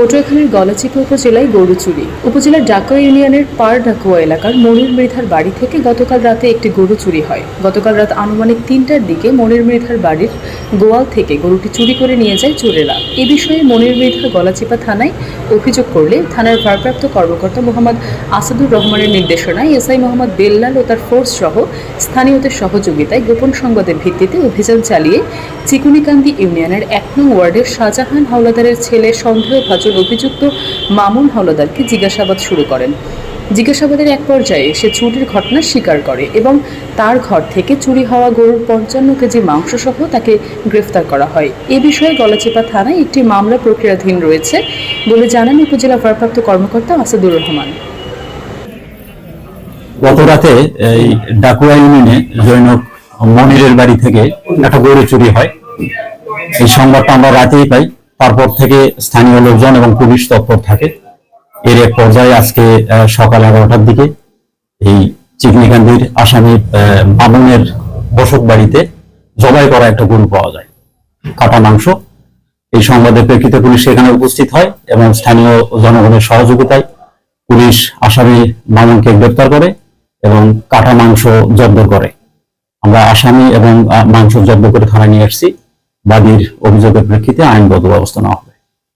পটুয়াখালীর গলাচিপা উপজেলায় গরু চুরি উপজেলার ডাকুয়া ইউনিয়নের পার ডাকুয়া এলাকার মনির মৃধার বাড়ি থেকে গতকাল রাতে একটি গরু চুরি হয়। গতকাল রাত আনুমানিক তিনটার দিকে মনির মৃধার বাড়ির গোয়াল থেকে গরুটি চুরি করে নিয়ে যায় চোরেরা। এ বিষয়ে মনির মৃধা গলাচিপা থানায় অভিযোগ করলে থানার ভারপ্রাপ্ত কর্মকর্তা মোহাম্মদ আসাদুর রহমানের নির্দেশনায় এসআই মোহাম্মদ বেল্লাল ও তার ফোর্স সহ স্থানীয়দের সহযোগিতায় গোপন সংবাদের ভিত্তিতে অভিযান চালিয়ে চিকুনিকান্দি ইউনিয়নের এক নং ওয়ার্ডের শাহজাহান হাওলাদারের ছেলে সন্দেহভাজন অভিযুক্ত মামুন হাওলাদারকে জিজ্ঞাসাবাদ শুরু করেন। জিজ্ঞাসাবাদের এক পর্যায়ে সে চুরির ঘটনা স্বীকার করে এবং তার ঘর থেকে চুরি হওয়া গরুর পঞ্চান্ন কেজি মাংস সহ তাকে গ্রেফতার করা হয়। এ বিষয়ে গলাচিপা থানায় একটি মামলা প্রক্রিয়াধীন রয়েছে বলে জানান উপজেলা ভারপ্রাপ্ত কর্মকর্তা আসাদুর রহমান। গত রাতে এই ডাকুয়া ইউনিয়নে জৈনক মনিরের বাড়ি থেকে একটা গরু চুরি হয়। এই সংবাদটা আমরা রাতেই পাই। তারপর থেকে স্থানীয় লোকজন এবং পুলিশ তৎপর থাকে। এর এক পর্যায়ে আজকে সকাল এগারোটার দিকে এই চিকনিকান্দির আসামি আহ, মামুনের বসত বাড়িতে জবাই করা একটা গরু পাওয়া যায়। কাটা মাংস। এই সংবাদের প্রেক্ষিতে পুলিশ সেখানে উপস্থিত হয় এবং স্থানীয় জনগণের সহযোগিতায় পুলিশ আসামি মামুনকে গ্রেপ্তার করে এবং কাটা মাংস জব্দ করে। আমরা আসামি এবং মাংস জব্দ করে থানায় নিয়ে আসছি। বাদীর অভিযোগের প্রেক্ষিতে আইনগত ব্যবস্থা নেওয়া।